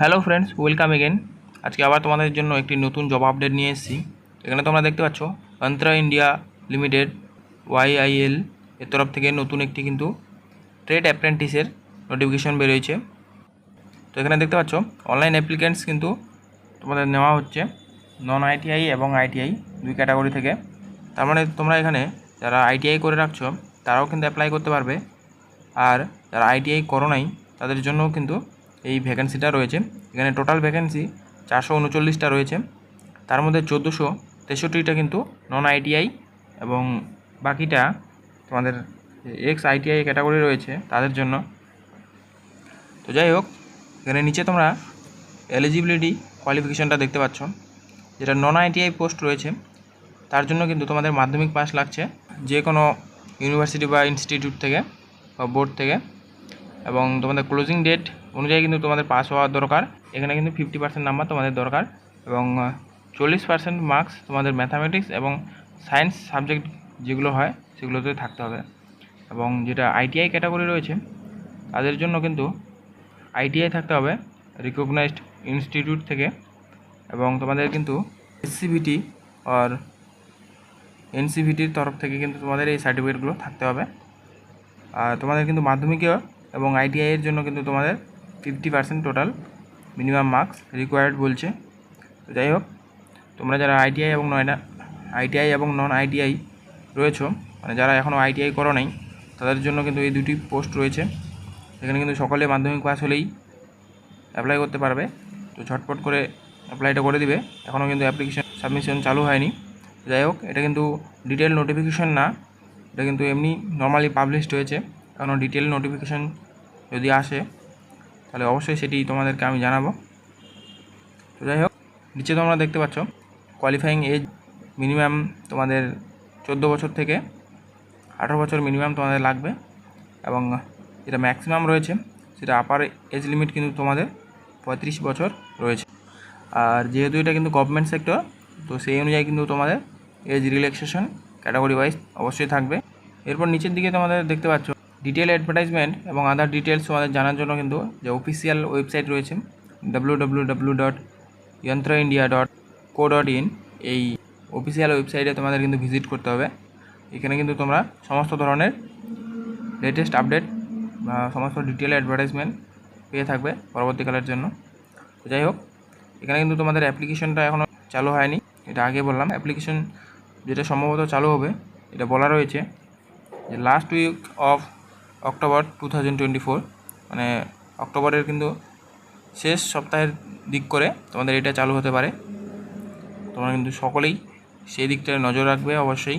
Hello friends, welcome again আজকে আবার তোমাদের জন্য একটি নতুন জব আপডেট নিয়ে এসেছি। এখানে তোমরা দেখতে পাচ্ছ অন্ত্রা ইন্ডিয়া লিমিটেড ওয়াইআইএল এর তরফ থেকে নতুন একটি কিন্তু ট্রেড অ্যাপ্রেন্টিসের নোটিফিকেশন বেরোয়েছে। তো এখানে দেখতে পাচ্ছ অনলাইন অ্যাপ্লিকেন্টস কিন্তু তোমাদের নেওয়া হচ্ছে নন আইটিআই এবং আইটিআই দুই ক্যাটাগরি থেকে। তার মানে তোমরা এখানে যারা আইটিআই করে রাখছো, তারাও কিন্তু অ্যাপ্লাই করতে পারবে। আর যারা আইটিআই করো নাই, তাদের জন্যও কিন্তু এই ভ্যাকেন্সিটা রয়েছে। এখানে টোটাল ভ্যাকেন্সি চারশো উনচল্লিশটা রয়েছে। তার মধ্যে চোদ্দোশো তেষট্টিটা কিন্তু নন আইটিআই এবং বাকিটা তোমাদের এক্স আইটিআই ক্যাটাগরি রয়েছে তাদের জন্য। তো যাই হোক, এখানে নিচে তোমরা এলিজিবিলিটি কোয়ালিফিকেশনটা দেখতে পাচ্ছ, যেটা নন আইটিআই পোস্ট রয়েছে। তার জন্য কিন্তু তোমাদের মাধ্যমিক পাস লাগছে। যে কোনো ইউনিভার্সিটি বা ইনস্টিটিউট থেকে বা বোর্ড থেকে। এবং তোমাদের ক্লোজিং ডেট অনুযায়ী কিন্তু তোমাদের পাস হওয়ার দরকার। এখানে কিন্তু ফিফটি পার্সেন্ট নাম্বার তোমাদের দরকার এবং চল্লিশ পার্সেন্ট মার্কস তোমাদের ম্যাথামেটিক্স এবং সায়েন্স সাবজেক্ট যেগুলো হয় সেগুলোতে থাকতে হবে। এবং যেটা আইটিআই ক্যাটাগরি রয়েছে, তাদের জন্য কিন্তু আইটিআই থাকতে হবে রিকগনাইজড ইনস্টিটিউট থেকে এবং তোমাদের কিন্তু এসসিভিটি আর এনসিভিটির তরফ থেকে কিন্তু তোমাদের এই সার্টিফিকেটগুলো থাকতে হবে। আর তোমাদের কিন্তু মাধ্যমিকেও এবং আইটিআই এর জন্য কিন্তু তোমাদের fifty percent total minimum marks required বলছে। তো যাই হোক, তোমরা যারা আইটিআই এবং নয়না আইটিআই এবং নন আইটিআই রয়েছো মানে যারা এখনও আইটিআই করো নাই, তাদের জন্য কিন্তু এই দুটি পোস্ট রয়েছে। এখানে কিন্তু সকলে মাধ্যমিক পাস হলেই অ্যাপ্লাই করতে পারবে। তো ঝটপট করে অ্যাপ্লাইটা করে দিবে। এখনও কিন্তু অ্যাপ্লিকেশন সাবমিশন চালু হয়নি। যাই হোক, এটা কিন্তু ডিটেল নোটিফিকেশন না, এটা কিন্তু এমনি নর্মালি পাবলিশড হয়েছে। কারণ ডিটেল নোটিফিকেশন যদি আসে, তাহলে অবশ্যই সেটি তোমাদেরকে আমি জানাব। তো যাই হোক নিচে তোমরা দেখতে পাচ্ছ কোয়ালিফাইং এজ মিনিমাম তোমাদের চোদ্দ বছর থেকে আঠারো বছর মিনিমাম তোমাদের লাগবে এবং যেটা ম্যাক্সিমাম রয়েছে, সেটা আপার এজ লিমিট কিন্তু তোমাদের পঁয়ত্রিশ বছর রয়েছে। আর যেহেতু এটা কিন্তু গভর্নমেন্ট সেক্টর তো সেই অনুযায়ী কিন্তু তোমাদের এজ রিল্যাক্সেশন ক্যাটাগরি ওয়াইজ অবশ্যই থাকবে। এরপর নিচের দিকে তোমাদের দেখতে পাচ্ছ ডিটেল অ্যাডভার্টাইজমেন্ট এবং আদার ডিটেলস তোমাদের জানার জন্য কিন্তু যে অফিসিয়াল ওয়েবসাইট রয়েছে W dot India dot co dot in এই অফিসিয়াল ওয়েবসাইটে তোমাদের কিন্তু ভিজিট করতে হবে। এখানে কিন্তু তোমরা সমস্ত ধরনের লেটেস্ট আপডেট বা সমস্ত ডিটেল অ্যাডভার্টাইজমেন্ট পেয়ে থাকবে পরবর্তীকালের জন্য। যাই হোক, এখানে কিন্তু তোমাদের অ্যাপ্লিকেশনটা এখনও চালু হয়নি, এটা আগে বললাম। অ্যাপ্লিকেশন যেটা সম্ভবত চালু হবে, এটা বলা রয়েছে যে last week of October two thousand twenty four মানে অক্টোবরের কিন্তু শেষ সপ্তাহের দিক করে তোমাদের এটা চালু হতে পারে। তোমরা কিন্তু সকলেই সেই দিকটায় নজর রাখবে অবশ্যই।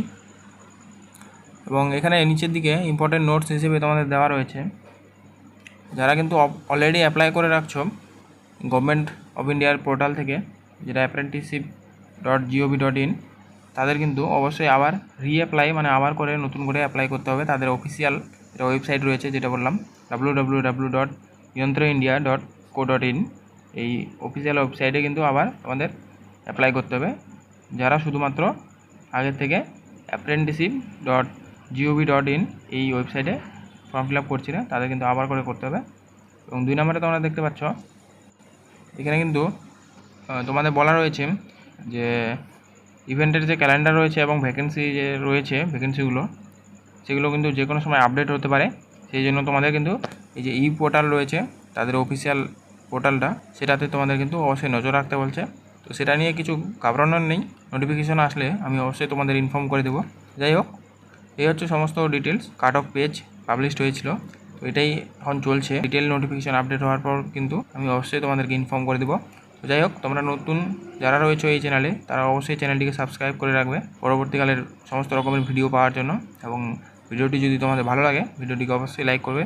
এবং এখানে নিচের দিকে ইম্পর্টেন্ট নোটস হিসেবে তোমাদের দেওয়া রয়েছে। যারা কিন্তু অলরেডি অ্যাপ্লাই করে রাখছো গভর্নমেন্ট অফ ইন্ডিয়ার পোর্টাল থেকে, যেটা apprenticeship dot G O V dot in তাদের কিন্তু অবশ্যই আবার রিঅ্যাপ্লাই মানে আবার করে নতুন করে অ্যাপ্লাই করতে হবে। তাদের অফিসিয়াল যেটা ওয়েবসাইট রয়েছে, যেটা বললাম W W W dot Yantra India dot co dot in এই অফিসিয়াল ওয়েবসাইটে কিন্তু আবার আমাদের অ্যাপ্লাই করতে হবে। যারা শুধুমাত্র আগের থেকে apprenticeship dot G O V dot in এই ওয়েবসাইটে ফর্ম ফিল আপ করছি না, তাদের কিন্তু আবার করে করতে হবে। এবং দুই নম্বরে তোমরা দেখতে পাচ্ছ, এখানে কিন্তু তোমাদের বলা রয়েছে যে ইভেন্টের যে ক্যালেন্ডার রয়েছে এবং ভ্যাকেন্সি যে রয়েছে ভ্যাকেন্সিগুলো সেগুলো কিন্তু যে কোনো সময় আপডেট হতে পারে। সেই জন্য তোমাদের কিন্তু এই যে ই পোর্টাল রয়েছে, তাদের অফিসিয়াল পোর্টালটা সেটাতে তোমাদের কিন্তু অবশ্যই নজর রাখতে বলছে। তো সেটা নিয়ে কিছু ঘাবড়ানোর নেই নোটিফিকেশন আসলে আমি অবশ্যই তোমাদের ইনফর্ম করে দেবো। যাই হোক, এই হচ্ছে সমস্ত details cut off page published হয়েছিল। তো এটাই এখন চলছে। ডিটেল নোটিফিকেশন আপডেট হওয়ার পর কিন্তু আমি অবশ্যই তোমাদেরকে ইনফর্ম করে দেবো। তো যাই হোক, তোমরা নতুন যারা রয়েছে এই চ্যানেলে তারা অবশ্যই চ্যানেলটিকে সাবস্ক্রাইব করে রাখবে। পরবর্তীকালের সমস্ত রকমের ভিডিও পাওয়ার জন্য এবং ভিডিওটি যদি তোমাদের ভালো লাগে ভিডিওটিকে অবশ্যই লাইক করবে।